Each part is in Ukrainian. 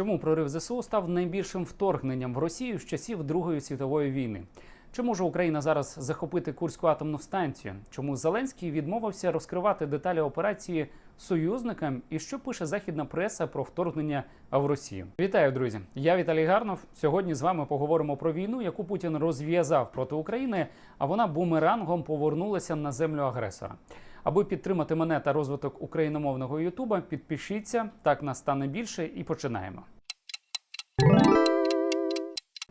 Чому прорив ЗСУ став найбільшим вторгненням в Росію з часів Другої світової війни? Чи може Україна зараз захопити Курську атомну станцію? Чому Зеленський відмовився розкривати деталі операції союзникам? І що пише західна преса про вторгнення в Росію? Вітаю, друзі! Я Віталій Гарнов. Сьогодні з вами поговоримо про війну, яку Путін розв'язав проти України, а вона бумерангом повернулася на землю агресора. Аби підтримати мене та розвиток україномовного Ютуба, підпишіться, так нас стане більше, і починаємо.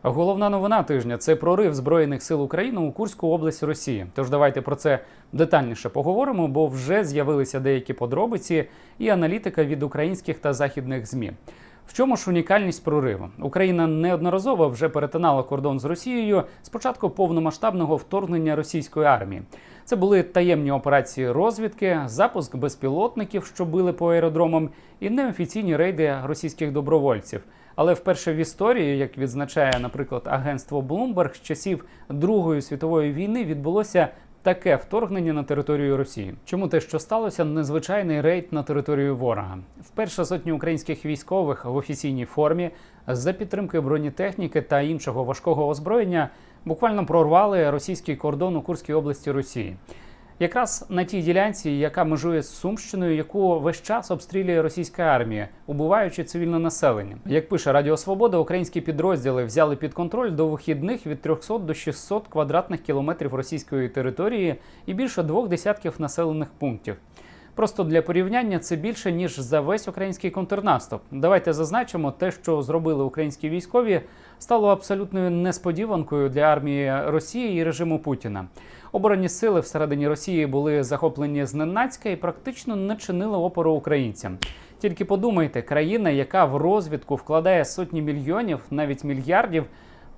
Головна новина тижня це прорив збройних сил України у Курську область Росії. Тож давайте про це детальніше поговоримо, бо вже з'явилися деякі подробиці і аналітика від українських та західних змі. В чому ж унікальність прориву? Україна неодноразово вже перетинала кордон з Росією з початку повномасштабного вторгнення російської армії. Це були таємні операції розвідки, запуск безпілотників, що били по аеродромам, і неофіційні рейди російських добровольців. Але вперше в історії, як відзначає, наприклад, агентство Bloomberg, з часів Другої світової війни відбулося таке вторгнення на територію Росії. Чому те, що сталося, незвичайний рейд на територію ворога? Вперше сотні українських військових в офіційній формі за підтримки бронетехніки та іншого важкого озброєння буквально прорвали російський кордон у Курській області Росії. Якраз на тій ділянці, яка межує з Сумщиною, яку весь час обстрілює російська армія, убиваючи цивільне населення. Як пише Радіо Свобода, українські підрозділи взяли під контроль до вихідних від 300 до 600 квадратних кілометрів російської території і більше двох десятків населених пунктів. Просто для порівняння це більше ніж за весь український контрнаступ. Давайте зазначимо, те, що зробили українські військові, стало абсолютною несподіванкою для армії Росії і режиму Путіна. Оборонні сили всередині Росії були захоплені зненацька і практично не чинили опору українцям. Тільки подумайте, країна, яка в розвідку вкладає сотні мільйонів, навіть мільярдів.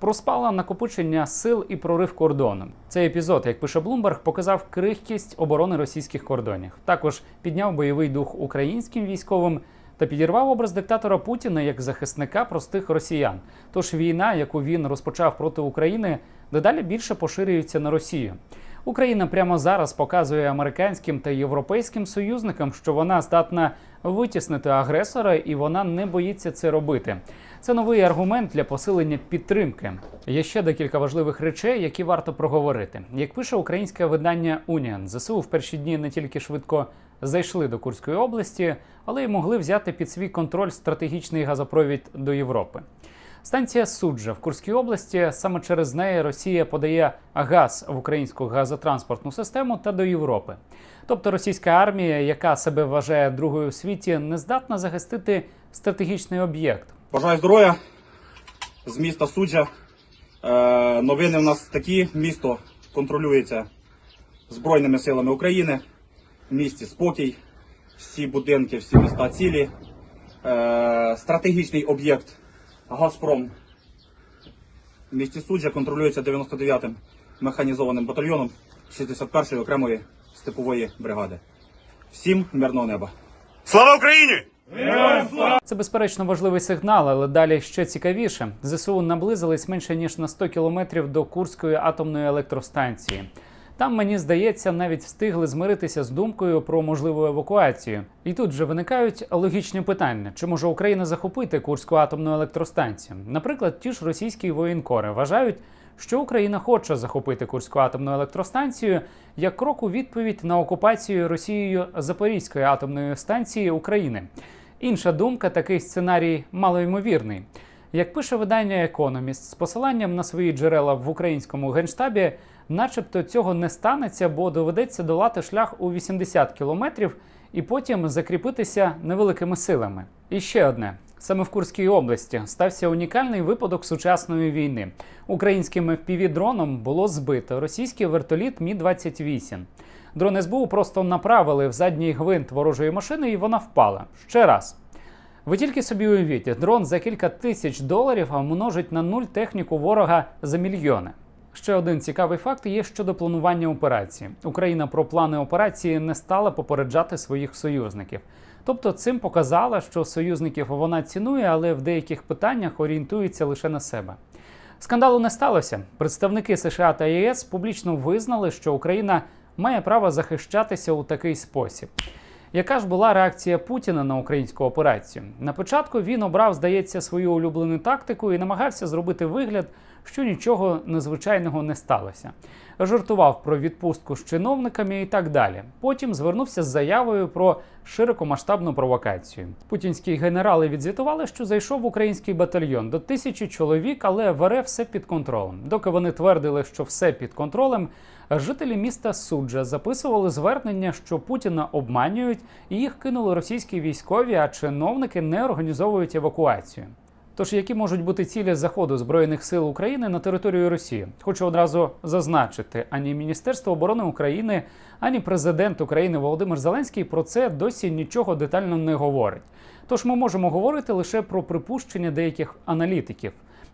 Проспала накопичення сил і прорив кордону. Цей епізод, як пише Блумберг, показав крихкість оборони російських кордонів. Також підняв бойовий дух українським військовим та підірвав образ диктатора Путіна як захисника простих росіян. Тож війна, яку він розпочав проти України, дедалі більше поширюється на Росію. Україна прямо зараз показує американським та європейським союзникам, що вона здатна витіснити агресора, і вона не боїться це робити. Це новий аргумент для посилення підтримки. Є ще декілька важливих речей, які варто проговорити. Як пише українське видання Уніан, ЗСУ в перші дні не тільки швидко зайшли до Курської області, але й могли взяти під свій контроль стратегічний газопровід до Європи. Станція суджа в Курській області саме через неї Росія подає газ в українську газотранспортну систему та до Європи. Тобто російська армія, яка себе вважає другою у світі, не здатна захистити стратегічний об'єкт. Бажаю здоров'я з міста Суджа. Е, новини в нас такі. Місто контролюється Збройними силами України. В місті спокій, всі будинки, всі міста цілі. Е, стратегічний об'єкт Газпром в місті Суджа контролюється 99-м механізованим батальйоном 61-ї окремої степової бригади. Всім мирного неба! Слава Україні! Це безперечно важливий сигнал, але далі ще цікавіше. ЗСУ наблизились менше ніж на 100 кілометрів до Курської атомної електростанції. Там, мені здається, навіть встигли змиритися з думкою про можливу евакуацію. І тут вже виникають логічні питання: чи може Україна захопити Курську атомну електростанцію? Наприклад, ті ж російські воєнкори вважають, що Україна хоче захопити Курську атомну електростанцію як крок у відповідь на окупацію Росією Запорізької атомної станції України. Інша думка, такий сценарій малоймовірний. Як пише видання Економіст з посиланням на свої джерела в українському генштабі, начебто цього не станеться, бо доведеться долати шлях у 80 кілометрів і потім закріпитися невеликими силами. І ще одне. Саме в Курській області стався унікальний випадок сучасної війни. Українським FPV-дроном було збито російський вертоліт Мі 28 Дрон СБУ просто направили в задній гвинт ворожої машини, і вона впала. Ще раз. Ви тільки собі уявіть, дрон за кілька тисяч доларів множить на нуль техніку ворога за мільйони. Ще один цікавий факт є щодо планування операції. Україна про плани операції не стала попереджати своїх союзників. Тобто цим показала, що союзників вона цінує, але в деяких питаннях орієнтується лише на себе. Скандалу не сталося. Представники США та ЄС публічно визнали, що Україна має право захищатися у такий спосіб. Яка ж була реакція Путіна на українську операцію? На початку він обрав, здається, свою улюблену тактику і намагався зробити вигляд, що нічого незвичайного не сталося. Жартував про відпустку з чиновниками і так далі. Потім звернувся з заявою про широкомасштабну провокацію. Путінські генерали відзвітували, що зайшов український батальйон до тисячі чоловік, але в РФ все під контролем. Доки вони твердили, що все під контролем, жителі міста Суджа записували звернення, що Путіна обманюють, і їх кинули російські військові, а чиновники не організовують евакуацію. Тож, які можуть бути цілі заходу збройних сил України на територію Росії? Хочу одразу зазначити: ані Міністерство оборони України, ані президент України Володимир Зеленський про це досі нічого детально не говорить. Тож ми можемо говорити лише про припущення деяких аналітиків.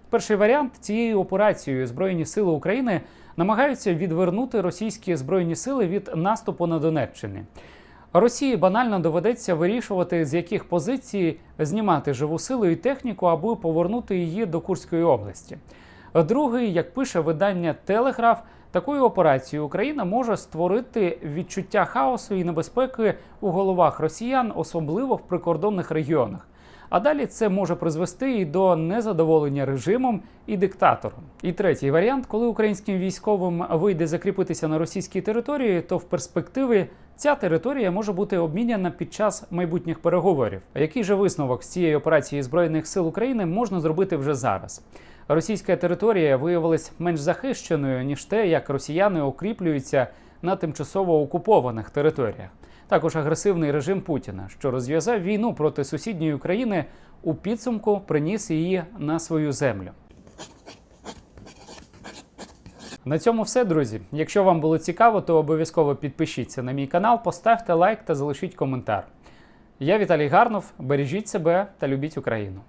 Перший варіант цією операцією Збройні сили України намагаються відвернути російські збройні сили від наступу на Донеччині. Росії банально доведеться вирішувати, з яких позицій знімати живу силу і техніку, аби повернути її до Курської області. Другий, як пише видання Телеграф, такою операцією Україна може створити відчуття хаосу і небезпеки у головах росіян, особливо в прикордонних регіонах. А далі це може призвести і до незадоволення режимом і диктатором. І третій варіант, коли українським військовим вийде закріпитися на російській території, то в перспективі ця територія може бути обміняна під час майбутніх переговорів. А який же висновок з цієї операції збройних сил України можна зробити вже зараз? Російська територія виявилась менш захищеною ніж те, як росіяни укріплюються на тимчасово окупованих територіях. Також агресивний режим Путіна, що розв'язав війну проти сусідньої України, у підсумку приніс її на свою землю. На цьому все, друзі. Якщо вам було цікаво, то обов'язково підпишіться на мій канал, поставте лайк та залишіть коментар. Я Віталій Гарнов. Бережіть себе та любіть Україну.